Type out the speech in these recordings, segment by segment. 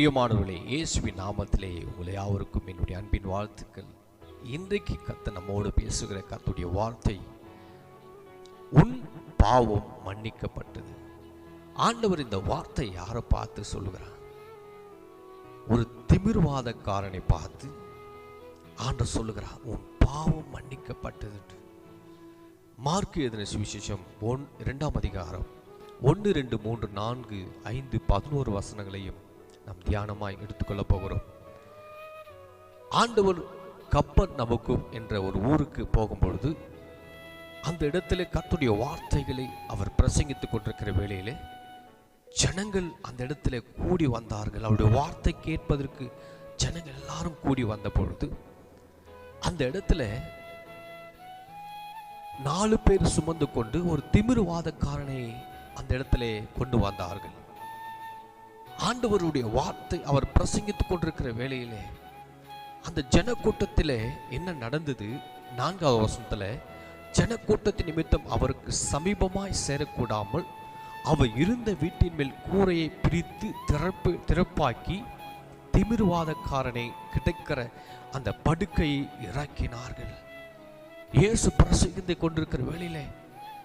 பிரியமானவர்களே இயேசுவின் நாமத்திலே உங்களை யாவருக்கும் என்னுடைய அன்பின் வாழ்த்துக்கள். இன்றைக்கு கத்த நம்மோடு பேசுகிற கத்துடைய வார்த்தை உன் பாவம் மன்னிக்கப்பட்டது. ஆண்டவர் இந்த வார்த்தை யாரை பார்த்து சொல்லுகிறார்? ஒரு திமிர்வாதக்காரனை பார்த்து ஆண்டவர் சொல்லுகிறார் உன் பாவம் மன்னிக்கப்பட்டது மார்க்கு எதின சுவிசேஷம் ஒன் இரண்டாம் அதிகாரம் ஒன்று ரெண்டு மூன்று நான்கு ஐந்து பதினோரு வசனங்களையும் நாம் தியானமாய் எடுத்துக்கொள்ளப் போகிறோம். ஆண்டவர் கப்பர் நமக்கும் என்ற ஒரு ஊருக்கு போகும்பொழுது அந்த இடத்திலே கத்துடைய வார்த்தைகளை அவர் பிரசங்கித்துக் கொண்டிருக்கிற வேளையிலே ஜனங்கள் அந்த இடத்துல கூடி வந்தார்கள். அவருடைய வார்த்தை கேட்பதற்கு ஜனங்கள் எல்லாரும் கூடி வந்த பொழுது அந்த இடத்துல நாலு பேர் சுமந்து கொண்டு ஒரு திமிருவாதக்காரனை அந்த இடத்துல கொண்டு வந்தார்கள். ஆண்டவருடைய வார்த்தை அவர் பிரசங்கித்துக் கொண்டிருக்கிற வேளையிலே அந்த ஜனக்கூட்டத்திலே என்ன நடந்தது? நான்காவது வருஷத்தில் ஜனக்கூட்டத்தின் நிமித்தம் அவருக்கு சமீபமாய் சேரக்கூடாமல் அவர் இருந்த வீட்டின் மேல் கூரையை பிரித்து திறப்பு திறப்பாக்கி திமிர்வாதக்காரனை கிடைக்கிற அந்த படுக்கையை இறக்கினார்கள். இயேசு பிரசங்கித்து கொண்டிருக்கிற வேளையிலே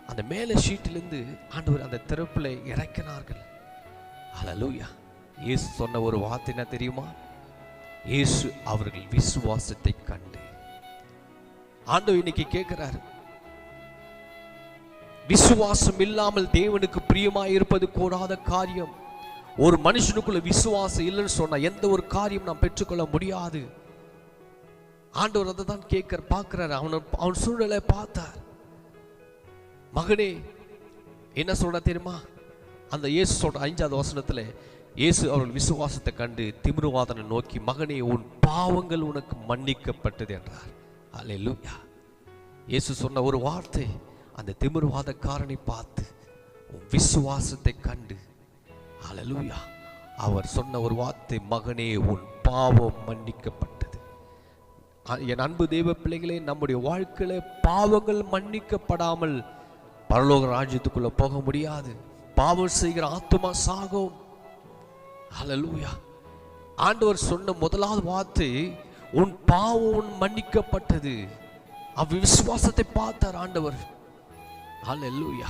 அந்த மேலே ஷீட்டிலிருந்து ஆண்டவர் அந்த திறப்பில் இறக்கினார்கள். அலலூயா இயேசு சொன்ன ஒரு வார்த்தை என்ன தெரியுமா? இயேசு அவர்கள் விசுவாசத்தை கண்டு. ஆண்டவர் இன்னைக்கு கேட்கிறாரு. விசுவாசம் இல்லாமல் தேவனுக்கு பிரியமாய் இருப்பது கூடாத காரியம். ஒரு மனுஷனுக்குள்ள விசுவாசம் இல்லைன்னு சொன்னா எந்த ஒரு காரியம் நாம் பெற்றுக்கொள்ள முடியாது. ஆண்டவர் அதை தான் கேட்கிற பார்க்கிறார். அவன் அவன் சூழ்நிலை பார்த்தார். மகனே என்ன சொல்ற தெரியுமா? அந்த இயேசு சொல்ற அஞ்சாவது வசனத்துல இயேசு அவர்கள் விசுவாசத்தை கண்டு திமிருவாதனை நோக்கி மகனே உன் பாவங்கள் உனக்கு மன்னிக்கப்பட்டது என்றார். அல்லேலூயா இயேசு சொன்ன ஒரு வார்த்தை அந்த திமிருவாதக்காரனை பார்த்து உன் விசுவாசத்தை கண்டு அல்லேலூயா அவர் சொன்ன ஒரு வார்த்தை மகனே உன் பாவம் மன்னிக்கப்பட்டது. என் அன்பு தெய்வ பிள்ளைகளே நம்முடைய வாழ்க்கையில பாவங்கள் மன்னிக்கப்படாமல் பரலோக ராஜ்யத்துக்குள்ள போக முடியாது. பாவம் செய்கிற ஆத்மா சாகும். ஹலலூயா ஆண்டவர் சொன்ன முதலாவது வார்த்தை உன் பாவம் மன்னிக்கப்பட்டது. அவ் விசுவாசத்தை பார்த்தார் ஆண்டவர். ஹலலூயா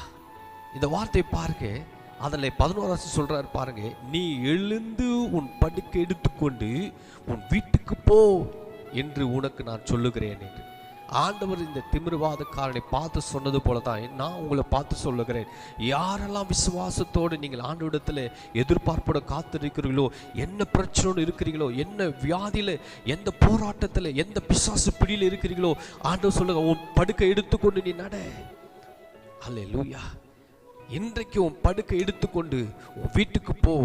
இந்த வார்த்தையை பாருங்க. அதில் பதினோராசி சொல்கிறார் பாருங்க. நீ எழுந்து உன் படுக்கை எடுத்துக்கொண்டு உன் வீட்டுக்கு போ என்று உனக்கு நான் சொல்லுகிறேன் என்று. ஆண்டவர் இந்த திமிர்வாதக்காரனை பார்த்து சொன்னது போல தான் நான் உங்களை பார்த்து சொல்லுகிறேன். யாரெல்லாம் விசுவாசத்தோடு நீங்கள் ஆண்டவிடத்தில் எதிர்பார்ப்போட காத்திருக்கிறீர்களோ என்ன பிரச்சனையோடு இருக்கிறீங்களோ என்ன வியாதியில் எந்த போராட்டத்தில் எந்த பிசாசு பிடியில் இருக்கிறீங்களோ ஆண்டவர் சொல்லுங்க உன் படுக்கை எடுத்துக்கொண்டு நீ நட. அல்ல லூயா இன்றைக்கு உன் படுக்கை எடுத்துக்கொண்டு உன் வீட்டுக்கு போ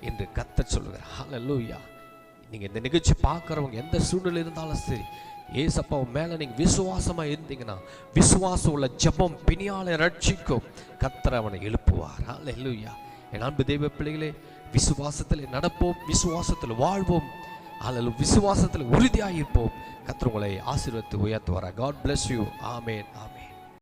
என்று கத்த சொல்லுகிறார். லூயா நீங்கள் இந்த நிகழ்ச்சி பார்க்குறவங்க எந்த சூழ்நிலை இருந்தாலும் சரி ஏசப்பா மேலே நீங்கள் விசுவாசமாக விசுவாசமா இருந்தீங்கன்னா விசுவாசம் உள்ள ஜெபம் பிணியால ரட்சிக்கும். கத்தர் அவனை எழுப்புவார். ஹalleluya என் அன்பு தெய்வ பிள்ளைகளே விசுவாசத்தில் நடப்போம் விசுவாசத்தில் வாழ்வோம். அல்லது விசுவாசத்தில் உறுதியாக இருப்போம் கத்தர் உங்களை ஆசீர்வத்து உயர்த்துவாரா God bless you amen amen